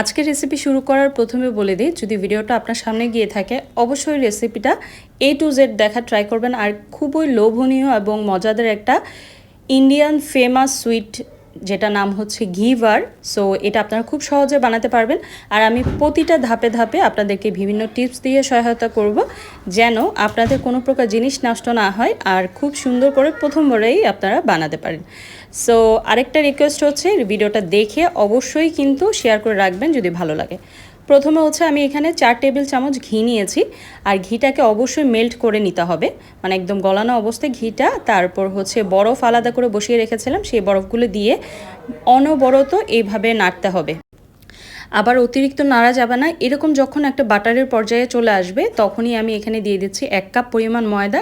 আজকের রেসিপি শুরু করার প্রথমে বলে দিই, যদি ভিডিওটা আপনার সামনে গিয়ে থাকে, অবশ্যই রেসিপিটা এ টু জেড দেখা ট্রাই করবেন। আর খুবই লোভনীয় এবং মজাদার একটা ইন্ডিয়ান ফেমাস সুইট যেটা নাম হচ্ছে ঘিভার সো এটা আপনারা খুব সহজে বানাতে পারবেন। আর আমি প্রতিটা ধাপে ধাপে আপনাদেরকে বিভিন্ন টিপস দিয়ে সহায়তা করব, যেন আপনাদের কোনো প্রকার জিনিস নষ্ট না হয় আর খুব সুন্দর করে প্রথমবারেই আপনারা বানাতে পারেন। সো আরেকটা রিকোয়েস্ট হচ্ছে, ভিডিওটা দেখে অবশ্যই কিন্তু শেয়ার করে রাখবেন যদি ভালো লাগে। প্রথমে হচ্ছে আমি এখানে চার টেবিল চামচ ঘি নিয়েছি, আর ঘিটাকে অবশ্যই মেল্ট করে নিতে হবে। মানে একদম গলানো অবস্থায় ঘিটা, তারপর হচ্ছে বরফ আলাদা করে বসিয়ে রেখেছিলাম, সেই বরফগুলো দিয়ে অনবরত এইভাবে নাড়তে হবে। আবার অতিরিক্ত নাড়া যাবে না, এরকম যখন একটা বাটারের পর্যায়ে চলে আসবে, তখনই আমি এখানে দিয়ে দিচ্ছি এক কাপ পরিমাণ ময়দা,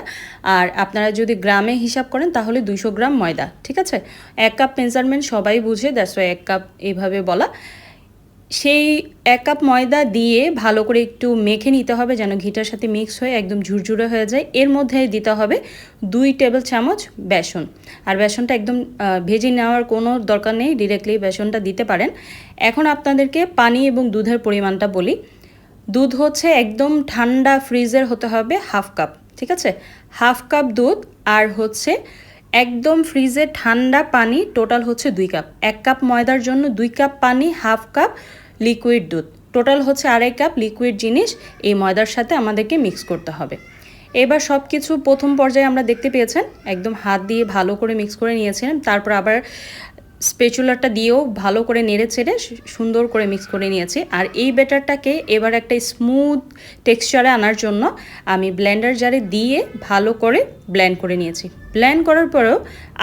আর আপনারা যদি গ্রামে হিসাব করেন তাহলে দুইশো গ্রাম ময়দা, ঠিক আছে? এক কাপ মেজারমেন্ট সবাই বুঝে দ্যাটস এক কাপ এইভাবে বলা। সেই এক কাপ ময়দা দিয়ে ভালো করে একটু মেখে নিতে হবে যেন ঘিটার সাথে মিক্স হয়ে একদম ঝুরঝুরে হয়ে যায়। এর মধ্যে দিতে হবে দুই টেবিল চামচ বেসন। আর বেসনটা একদম ভেজে নেওয়ার কোনো দরকার নেই ডিরেক্টলি বেসনটা দিতে পারেন। এখন আপনাদেরকে পানি এবং দুধের পরিমাণটা বলি। দুধ হচ্ছে একদম ঠান্ডা ফ্রিজের হতে হবে হাফ কাপ ঠিক আছে? হাফ কাপ দুধ আর হচ্ছে একদম ফ্রিজে ঠান্ডা পানি টোটাল হচ্ছে দুই কাপ এক কাপ ময়দার জন্য দুই কাপ পানি হাফ কাপ লিকুইড দুধ। টোটাল হচ্ছে আড়াই কাপ লিকুইড জিনিস এই ময়দার সাথে আমাদেরকে মিক্স করতে হবে। এবার সব কিছু প্রথম পর্যায়ে আমরা দেখতে পেয়েছেন, একদম হাত দিয়ে ভালো করে মিক্স করে নিয়েছিলেন তারপর আবার স্পেচুলারটা দিয়েও ভালো করে নেড়ে ছেড়ে সুন্দর করে মিক্স করে নিয়েছি। আর এই ব্যাটারটাকে এবার একটা স্মুথ টেক্সচারে আনার জন্য আমি ব্লেন্ডার জারে দিয়ে ভালো করে ব্ল্যান্ড করে নিয়েছি। ব্ল্যান্ড করার পরেও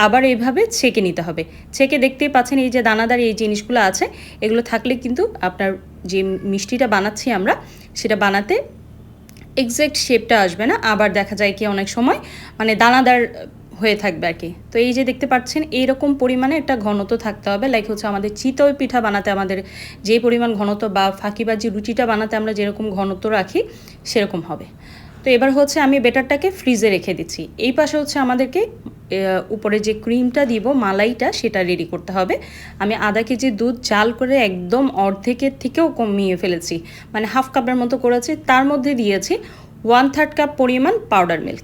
আবার এইভাবে ছেঁকে নিতে হবে। ছেঁকে দেখতেই পাচ্ছেন এই যে দানাদার এই জিনিসগুলো আছে, এগুলো থাকলে কিন্তু আপনার যে মিষ্টিটা বানাচ্ছি আমরা, সেটা বানাতে এক্স্যাক্ট শেপটা আসবে না। আবার দেখা যায় কি অনেক সময় মানে দানাদার হয়ে থাকবে আর কি। তো এই যে দেখতে পাচ্ছেন, এইরকম পরিমাণে একটা ঘনত্ব থাকতে হবে। লাইক হচ্ছে আমাদের চিতই পিঠা বানাতে আমাদের যে পরিমাণ ঘনত্ব বা ফাঁকি ফাঁকিবাজি রুটিটা বানাতে আমরা যেরকম ঘনত্ব রাখি, সেরকম হবে। তো এবার হচ্ছে আমি বেটারটাকে ফ্রিজে রেখে দিচ্ছি। এই পাশে হচ্ছে আমাদেরকে উপরে যে ক্রিমটা দিব, মালাইটা, সেটা রেডি করতে হবে। আমি আধা কেজি দুধ চাল করে একদম অর্ধেকের থেকেও কমিয়ে ফেলেছি। মানে হাফ কাপের মতো করেছি। তার মধ্যে দিয়েছি ওয়ান থার্ড কাপ পরিমাণ পাউডার মিল্ক।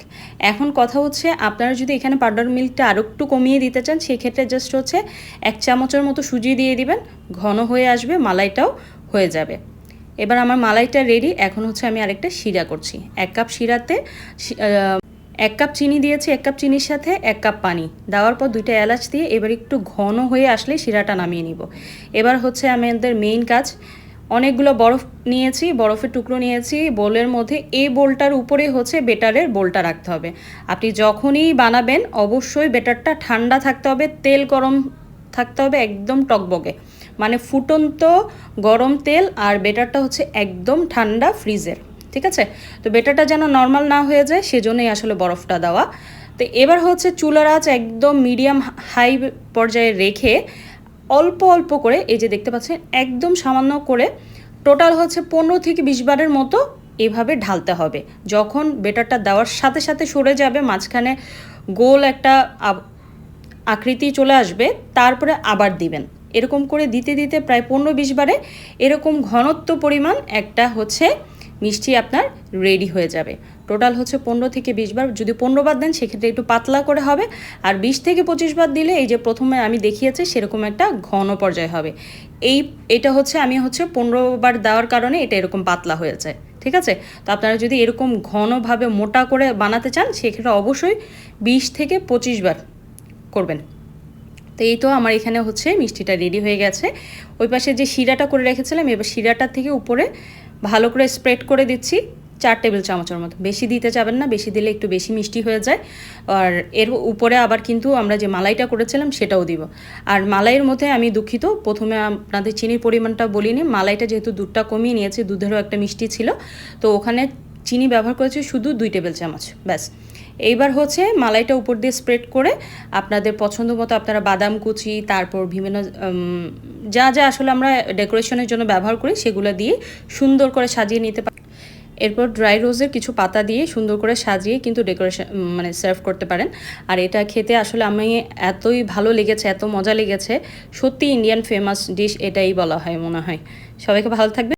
এখন কথা হচ্ছে, আপনারা যদি এখানে পাউডার মিল্কটা আরও একটু কমিয়ে দিতে চান, সেক্ষেত্রে জাস্ট হচ্ছে এক চামচের মতো সুজি দিয়ে দিবেন, ঘন হয়ে আসবে, মালাইটাও হয়ে যাবে। এবার আমার মালাইটা রেডি এখন হচ্ছে আমি আরেকটা শিরা করছি। এক কাপ শিরাতে এক কাপ চিনি দিয়েছি, এক কাপ চিনির সাথে এক কাপ পানি। দেওয়ার পর দুইটা এলাচ দিয়ে এবার একটু ঘন হয়ে আসলে শিরাটা নামিয়ে নিব। এবার হচ্ছে আমাদের মেইন কাজ অনেকগুলো বরফ নিয়েছি, বরফের টুকরো নিয়েছি, বোলের মধ্যে এই বোলটার উপরে হচ্ছে বেটারের বোলটা রাখতে হবে। আপনি যখনই বানাবেন, অবশ্যই বেটারটা ঠান্ডা থাকতে হবে, তেল গরম থাকতে হবে একদম টকবগে। মানে ফুটন্ত গরম তেল আর বেটারটা হচ্ছে একদম ঠান্ডা ফ্রিজের, ঠিক আছে? তো বেটারটা যেন নর্মাল না হয়ে যায়, সেজন্যই আসলে বরফটা দেওয়া। তো এবার হচ্ছে চুলার আঁচ একদম মিডিয়াম হাই পর্যায়ে রেখে অল্প অল্প করে, এই যে দেখতে পাচ্ছেন, একদম সামান্য করে টোটাল হচ্ছে পনেরো থেকে বিশ বারের মতো এভাবে ঢালতে হবে। যখন বেটারটা দেওয়ার সাথে সাথে সরে যাবে, মাঝখানে গোল একটা আকৃতি চলে আসবে, তারপরে আবার দিবেন। এরকম করে দিতে দিতে প্রায় পনেরো বিশ বারে এরকম ঘনত্ব পরিমাণ একটা হচ্ছে মিষ্টি আপনার রেডি হয়ে যাবে। টোটাল হচ্ছে পনেরো থেকে বিশ বার। যদি পনেরো বার দেন, সেক্ষেত্রে একটু পাতলা করে হবে। আর বিশ থেকে পঁচিশ বার দিলে, এই যে প্রথমে আমি দেখিয়েছি, সেরকম একটা ঘন পর্যায় হবে। এই, এটা হচ্ছে, আমি হচ্ছে পনেরো বার দেওয়ার কারণে এটা এরকম পাতলা হয়েছে। ঠিক আছে? তো আপনারা যদি এরকম ঘনভাবে মোটা করে বানাতে চান, সেক্ষেত্রে অবশ্যই বিশ থেকে পঁচিশ বার করবেন। তো এই তো আমার এখানে হচ্ছে মিষ্টিটা রেডি হয়ে গেছে। ওই পাশে যে শিরাটা করে রেখেছিলাম, এবার শিরাটার থেকে উপরে ভালো করে স্প্রেড করে দিচ্ছি। চার টেবিল চামচের মতো। বেশি দিতে যাবেন না, বেশি দিলে একটু বেশি মিষ্টি হয়ে যায়। আর এর উপরে আবার কিন্তু আমরা যে মালাইটা করেছিলাম সেটাও দিব। আর মালাইয়ের মধ্যে আমি দুঃখিত, প্রথমে আপনাদের চিনির পরিমাণটা বলিনি। মালাইটা যেহেতু দুধটা কমিয়ে নিয়েছি, দুধেরও একটা মিষ্টি ছিল। তো ওখানে চিনি ব্যবহার করেছি শুধু দুই টেবিল চামচ, ব্যাস। এইবার হচ্ছে মালাইটা উপর দিয়ে স্প্রেড করে আপনাদের পছন্দ মতো আপনারা বাদাম কুচি, তারপর বিভিন্ন যা যা আসলে আমরা ডেকোরেশনের জন্য ব্যবহার করি সেগুলো দিয়ে সুন্দর করে সাজিয়ে নিতে পারি এরপর ড্রাই রোজের কিছু পাতা দিয়ে সুন্দর করে সাজিয়ে কিন্তু ডেকোরেশন মানে সার্ভ করতে পারেন। আর এটা খেতে আসলে আমি এতই ভালো লেগেছে, এত মজা লেগেছে। সত্যি ইন্ডিয়ান ফেমাস ডিশ এটাই বলা হয়, মনে হয়। সবাইকে ভালো থাকবে